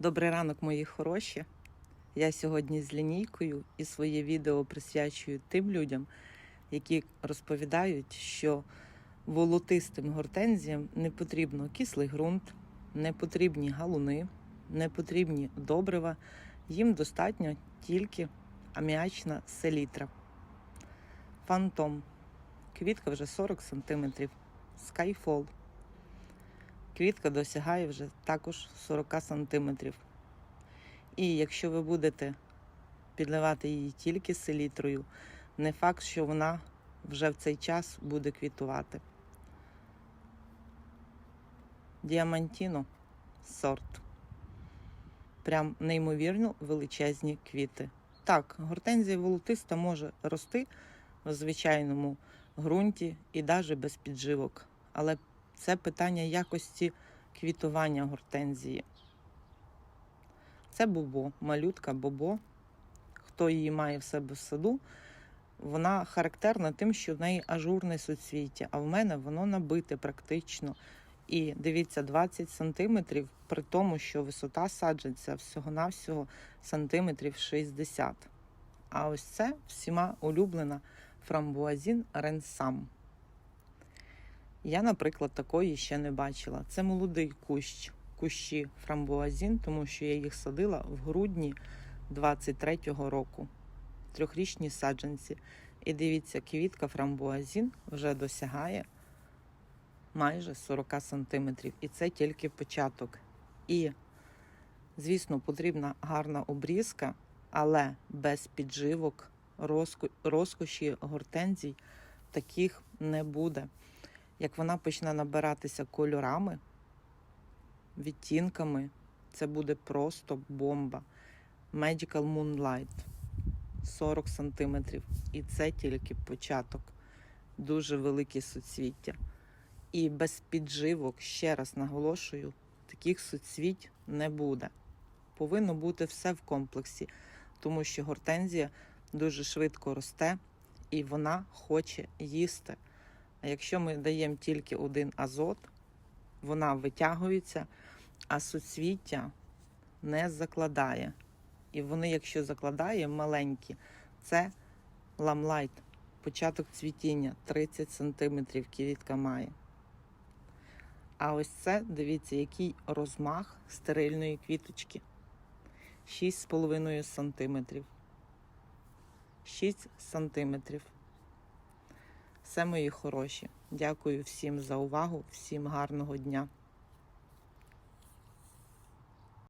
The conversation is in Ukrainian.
Добрий ранок, мої хороші. Я сьогодні з лінійкою і своє відео присвячую тим людям, які розповідають, що волотистим гортензіям не потрібно кислий ґрунт, не потрібні галуни, не потрібні добрива. Їм достатньо тільки аміачна селітра. Фантом. Квітка вже 40 см. Skyfall. Квітка досягає вже також 40 см. І якщо ви будете підливати її тільки селітрою, не факт, що вона вже в цей час буде квітувати. Діамантіно сорт. Прям неймовірно величезні квіти. Так, гортензія волотиста може рости в звичайному ґрунті і навіть без підживок. Але це питання якості квітування гортензії. Це бобо, малютка бобо. Хто її має в себе в саду, вона характерна тим, що в неї ажурне суцвіття, а в мене воно набите практично. І дивіться, 20 сантиметрів, при тому, що висота саджанця всього-навсього сантиметрів 60. А ось це всіма улюблена фрамбуазін ренсам. Я, наприклад, такої ще не бачила. Це молодий кущ, кущі фрамбуазін, тому що я їх садила в грудні 23-го року. Трьохрічні саджанці. І дивіться, квітка фрамбуазін вже досягає майже 40 сантиметрів. І це тільки початок. І, звісно, потрібна гарна обрізка, але без підживок, розко- розкоші гортензій таких не буде. Як вона почне набиратися кольорами, відтінками, це буде просто бомба. Magical Moonlight 40 см. І це тільки початок. Дуже великі суцвіття. І без підживок, ще раз наголошую, таких суцвіть не буде. Повинно бути все в комплексі, тому що гортензія дуже швидко росте і вона хоче їсти. А якщо ми даємо тільки один азот, вона витягується, а суцвіття не закладає. І вони, якщо закладає маленькі, це ламлайт, початок цвітіння 30 см квітка має. А ось це, дивіться, який розмах стерильної квіточки. 6,5 см. 6 сантиметрів. Все, мої хороші. Дякую всім за увагу, всім гарного дня.